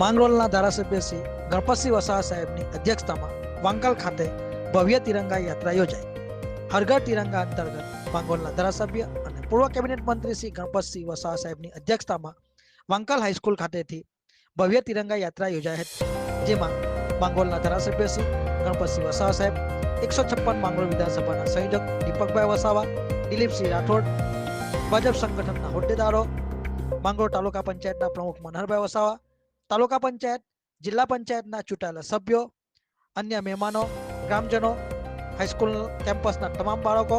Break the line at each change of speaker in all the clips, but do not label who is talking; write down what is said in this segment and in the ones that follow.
માંગરોળના ધારાસભ્ય શ્રી ગણપતસિંહ વસાવા સાહેબની અધ્યક્ષતામાં વાંકલ ખાતે ભવ્ય તિરંગા યાત્રા યોજાઈ. હરઘર તિરંગા અંતર્ગત માંગરોળના ધારાસભ્ય અને પૂર્વ કેબિનેટ મંત્રી શ્રી ગણપતસિંહ વસાવા સાહેબની અધ્યક્ષતામાં વાંકલ હાઈસ્કૂલ ખાતેથી ભવ્ય તિરંગા યાત્રા યોજાઈ હતી, જેમાં માંગરોળના ધારાસભ્ય શ્રી ગણપતસિંહ વસાવા સાહેબ, એકસો છપ્પન માંગરોળ વિધાનસભાના સંયોજક દીપકભાઈ વસાવા, દિલીપસિંહ રાઠોડ, ભાજપ સંગઠનના હોદ્દેદારો, માંગરોળ તાલુકા પંચાયતના પ્રમુખ મનહરભાઈ વસાવા તાલુકા પંચાયત જિલ્લા પંચાયતના ચૂંટાયેલા સભ્યો અન્ય મહેમાનો ગ્રામજનો હાઈસ્કૂલ કેમ્પસના તમામ બાળકો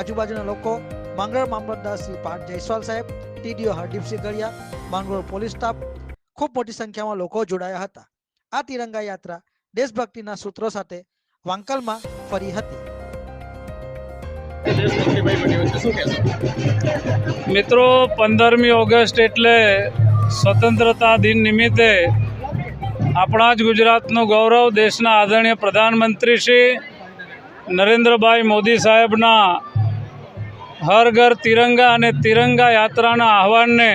આજુબાજુના લોકો માંગરોળ મામલતદાર શ્રી પાર્થ જયસ્વાલ સાહેબ TDO Hardeepsinh Galiya Mangrol police staff ખૂબ મોટી સંખ્યામાં લોકો જોડાયા હતા. આ તિરંગા યાત્રા દેશભક્તિના સૂત્રો સાથે વાંકલમાં ફરી હતી.
મિત્રો પંદરમી ઓગસ્ટ એટલે સ્વતંત્રતા દિન નિમિત્તે આપણા જ ગુજરાતનું ગૌરવ દેશના આદરણીય પ્રધાનમંત્રી શ્રી નરેન્દ્રભાઈ મોદી સાહેબના હર ઘર તિરંગા અને તિરંગા યાત્રાના આહવાનને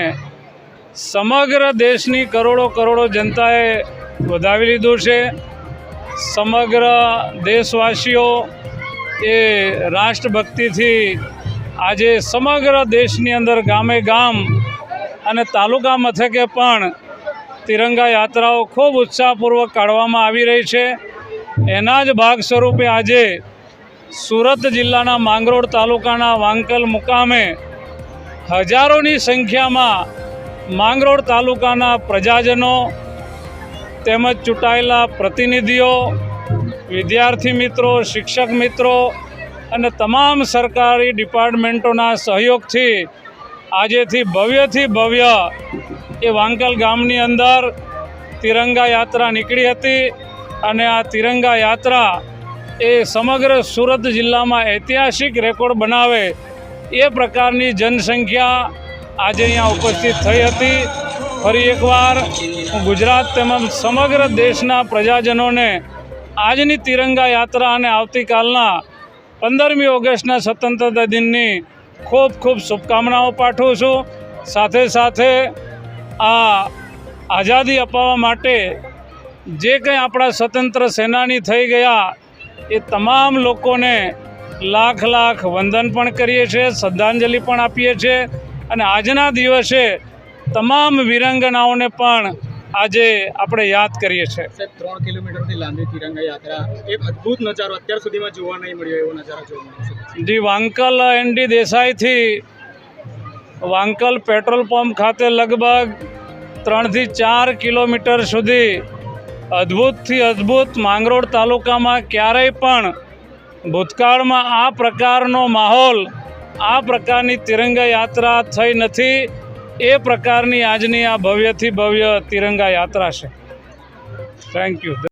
સમગ્ર દેશની કરોડો કરોડો જનતાએ વધાવી લીધું છે. સમગ્ર દેશવાસીઓ એ રાષ્ટ્રભક્તિથી આજે સમગ્ર દેશની અંદર ગામે ગામ અને તાલુકા મથકે પણ તિરંગા યાત્રાઓ ખૂબ ઉત્સાહપૂર્વક કાઢવામાં આવી રહી છે. એના જ ભાગ સ્વરૂપે આજે સુરત જિલ્લાના માંગરોળ તાલુકાના વાંકલ મુકામે હજારોની સંખ્યામાં માંગરોળ તાલુકાના પ્રજાજનો તેમજ ચૂંટાયેલા પ્રતિનિધિઓ, વિદ્યાર્થી મિત્રો, શિક્ષક મિત્રો અને તમામ સરકારી ડિપાર્ટમેન્ટોના સહયોગથી આજેથી ભવ્યથી ભવ્ય એ વાંકલ ગામની અંદર તિરંગા યાત્રા નીકળી હતી અને આ તિરંગા યાત્રા એ સમગ્ર સુરત જિલ્લામાં ઐતિહાસિક રેકોર્ડ બનાવે એ પ્રકારની જનસંખ્યા આજે અહીંયા ઉપસ્થિત થઈ હતી. ફરી એકવાર હું ગુજરાત તેમજ સમગ્ર દેશના પ્રજાજનોને આજની તિરંગા યાત્રા અને આવતીકાલના પંદરમી ઓગસ્ટના સ્વતંત્રતા દિનની ખૂબ ખૂબ શુભકામનાઓ પાઠવું છું. સાથે સાથે આ આઝાદી અપાવવા માટે જે કંઈ આપણા સ્વતંત્ર સેનાની થઈ ગયા, એ તમામ લોકોને લાખ લાખ વંદન પણ કરીએ છીએ, શ્રદ્ધાંજલિ પણ આપીએ છીએ. અને આજના દિવસે તમામ વિરંગનાઓને પણ આજે આપણે યાદ કરીએ છીએ.
ત્રણ કિલોમીટરથી લાંબી તિરંગા યાત્રા એક અદ્ભુત નજારો અત્યાર સુધીમાં જોવા નહીં મળ્યો એવો નજારો જોવા મળ્યો
જી વાંકલ એનડી દેસાઈથી વાંકલ પેટ્રોલ પંપ ખાતે લગભગ ત્રણથી ચાર કિલોમીટર સુધી અદ્ભુતથી અદ્ભુત માંગરોળ તાલુકામાં ક્યારેય પણ ભૂતકાળમાં આ પ્રકારનો માહોલ આ પ્રકારની તિરંગા યાત્રા થઈ નથી. એ પ્રકારની આજની આ ભવ્યથી ભવ્ય તિરંગા યાત્રા છે. Thank you